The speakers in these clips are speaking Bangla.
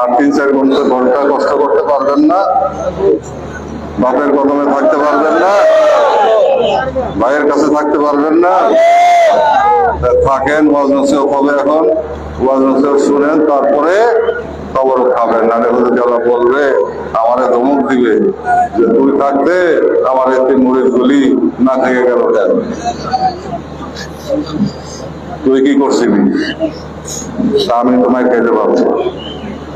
আর তিন চার ঘণ্টা ঘণ্টা কষ্ট করতে পারবেন না। বাপের কদমে থাকতে পারবেন না। ভাইয়ের কাছে থাকতে পারবেন না। থাকেন ওয়াজ হবে এখন। ওয়াজ শুনেন, তারপরে খবর খাবেন। না হুজুর আল্লাহ বলবে, আমারে ধমক দিবে, যে তুই থাকতে, আমার এতে মুড়ির গুলি না থেকে গেল কেন? তুই কি করছিলি? আমি তোমায় খেতে পারব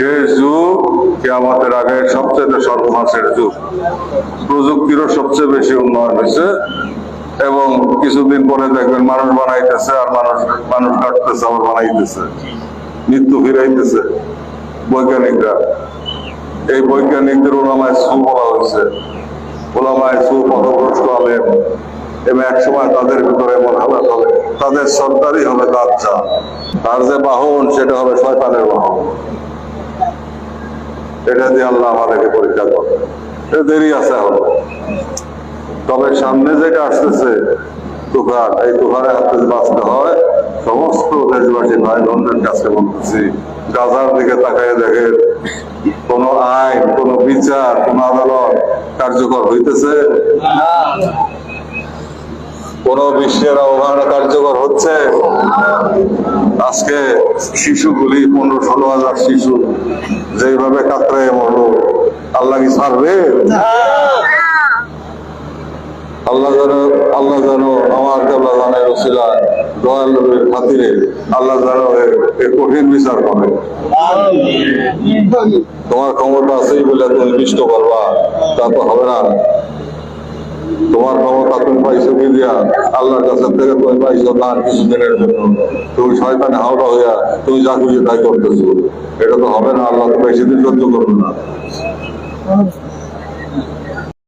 শেষ যুগ কে আমাদের আগে সবচেয়ে সর্বনাশের যুগ। প্রযুক্তিরও সবচেয়ে বেশি উন্নয়ন হয়েছে এবং কিছুদিন পরে দেখবেন মানুষ বানাইতেছে আর মানুষ মানুষ কাটতেছে, আবার বানাইতেছে। মৃত্যু ফিরাইতেছে বৈজ্ঞানিকরা। এই বৈজ্ঞানিকদের ওলামায় সু বলা হয়েছে। ওলামায় সু পথভ্রষ্ট আলেম। এবং এক সময় তাদের ভিতরে এমন হালাত হবে। তাদের সরকারই হবে বাচ্চা তার যে বাহন, সেটা হবে শয়তানের বাহন। এটা দিয়ে আল্লাহ আমাদেরকে পরীক্ষা এটা দেরি আছে হবে তবে সামনে যেটা আসতেছে, তুফান। এই তুফানের হাতে বাঁচতে হয়। সমস্ত দেশবাসী ভাই বোনদের কাছে বলতেছি, গাজার দিকে তাকায় দেখেন, কোন আইন, কোন বিচার, কোন আদালত কার্যকর হইতেছে? কোন বিশ্বের অবমাননা কার্যকর হচ্ছে? আজকে শিশুগুলি পনেরো ষোলো হাজার শিশু যেভাবে কাতরায় মরলো আল্লাহ কি ছাড়বে? আল্লাহ যেন আল্লাহ যেন আমার জানের রসিলা দয়াল খাতিরে আল্লাহ যেন কঠিন বিচার করে। তোমার ক্ষমতা আছেই বলে তুমি বিষ্ট করবা তা তো হবে না। তোমার ক্ষমতা তুমি পাইছো কি দিয়া? আল্লাহর কাছে থেকে তুমি পাইছো তার কিছুদিনের জন্য। তুমি শয়তানে হাওড়া হইয়া তুমি যা খুঁজে তাই করতেছো। এটা তো হবে না, আল্লাহ বেশি দিন সহ্য করবে না।